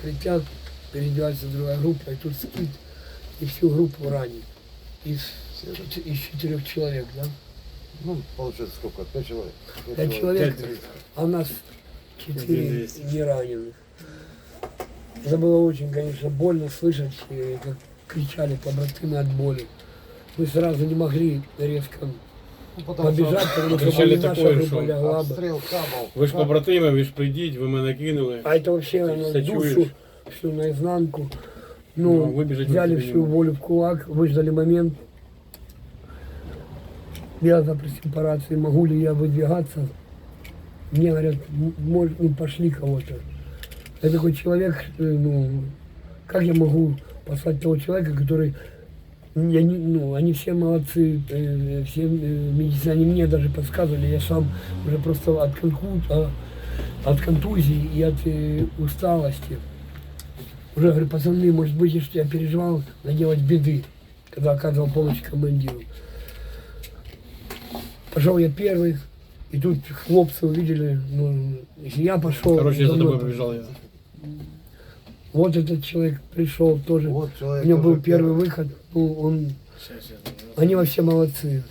укрытия, переодевается другая группа, и тут скид, и всю группу ранит. Из, из четырех человек, да? Ну, получается сколько? Пять человек. Пять человек, а у нас четыре Двести. не раненых. Это было очень, конечно, больно слышать, как кричали побратимы от боли. Мы сразу не могли резко Побежать, потому что Кричали бы наша такое, группа що лягла бы. Обстрел кабов. Ви ж побратими, ви ж прийдіть, ви мене кинули. А это вообще Ты душу чуешь? всю наизнанку. Ну, Ну, выбежать взяли никуда не всю волю в кулак, выждали момент. Я запросил по рации, могу ли я выдвигаться. Мне говорят, «М- мож- ну, пошли кого-то. Я такой человек, э, ну, как я могу послать того человека, который, я не, ну, они все молодцы, э, все э, медицины, они мне даже подсказывали, я сам уже просто от, конку- а, от контузии и от э, усталости. Уже говорю, пацаны, может быть, если я переживал наделать беды, когда оказывал помощь командиру. Пошел я первый, и тут хлопцы увидели, ну, если я пошел, Короче, я за тобой побежал я. Вот этот человек пришел тоже. Вот человек. У него был первый выход, ну, он, они вообще молодцы.